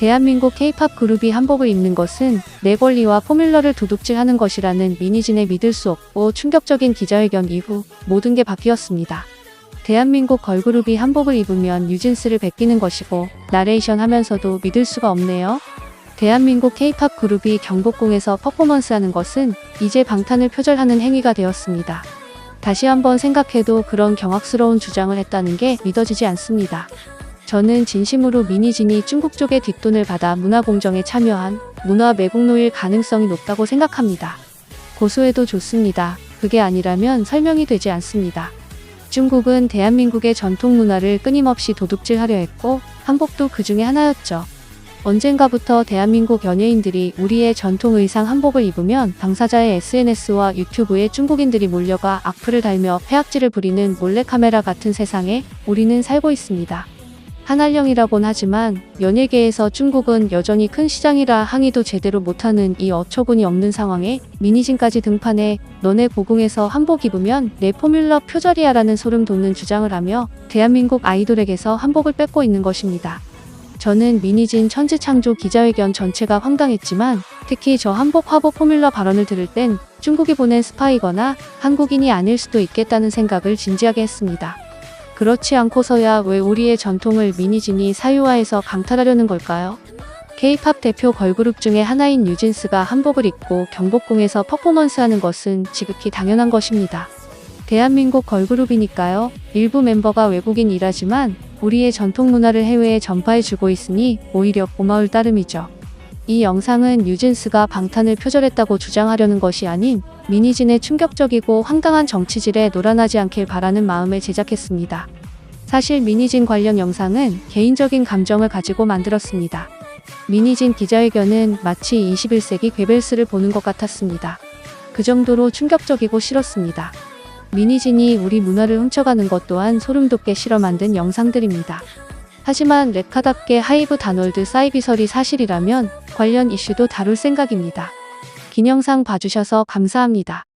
대한민국 K-팝 그룹이 한복을 입는 것은 내 권리와 포뮬러를 도둑질하는 것이라는 미니진의 믿을 수 없고 충격적인 기자회견 이후 모든 게 바뀌었습니다. 대한민국 걸그룹이 한복을 입으면 뉴진스를 베끼는 것이고 나레이션 하면서도 믿을 수가 없네요. 대한민국 K-팝 그룹이 경복궁에서 퍼포먼스하는 것은 이제 방탄을 표절하는 행위가 되었습니다. 다시 한번 생각해도 그런 경악스러운 주장을 했다는 게 믿어지지 않습니다. 저는 진심으로 미니진이 중국 쪽의 뒷돈을 받아 문화공정에 참여한 문화 매국노일 가능성이 높다고 생각합니다. 고소해도 좋습니다. 그게 아니라면 설명이 되지 않습니다. 중국은 대한민국의 전통 문화를 끊임없이 도둑질하려 했고 한복도 그 중에 하나였죠. 언젠가부터 대한민국 연예인들이 우리의 전통 의상 한복을 입으면 당사자의 SNS와 유튜브에 중국인들이 몰려가 악플을 달며 폐악질을 부리는 몰래카메라 같은 세상에 우리는 살고 있습니다. 한알령이라곤 하지만 연예계에서 중국은 여전히 큰 시장이라 항의도 제대로 못하는 이 어처구니 없는 상황에 미니진까지 등판해 너네 고궁에서 한복 입으면 내 포뮬러 표절이야라는 소름 돋는 주장을 하며 대한민국 아이돌에게서 한복을 뺏고 있는 것입니다. 저는 미니진 천지창조 기자회견 전체가 황당했지만 특히 저 한복 화보 포뮬러 발언을 들을 땐 중국이 보낸 스파이거나 한국인이 아닐 수도 있겠다는 생각을 진지하게 했습니다. 그렇지 않고서야 왜 우리의 전통을 미니진이 사유화해서 강탈하려는 걸까요? K-팝 대표 걸그룹 중에 하나인 뉴진스가 한복을 입고 경복궁에서 퍼포먼스하는 것은 지극히 당연한 것입니다. 대한민국 걸그룹이니까요. 일부 멤버가 외국인이라지만 우리의 전통 문화를 해외에 전파해주고 있으니 오히려 고마울 따름이죠. 이 영상은 뉴진스가 방탄을 표절했다고 주장하려는 것이 아닌 미니진의 충격적이고 황당한 정치질에 노란하지 않길 바라는 마음에 제작했습니다. 사실 미니진 관련 영상은 개인적인 감정을 가지고 만들었습니다. 미니진 기자회견은 마치 21세기 괴벨스를 보는 것 같았습니다. 그 정도로 충격적이고 싫었습니다. 미니진이 우리 문화를 훔쳐가는 것 또한 소름 돋게 실어 만든 영상들입니다. 하지만 레카답게 하이브 다놀드 사이비설이 사실이라면 관련 이슈도 다룰 생각입니다. 긴 영상 봐주셔서 감사합니다.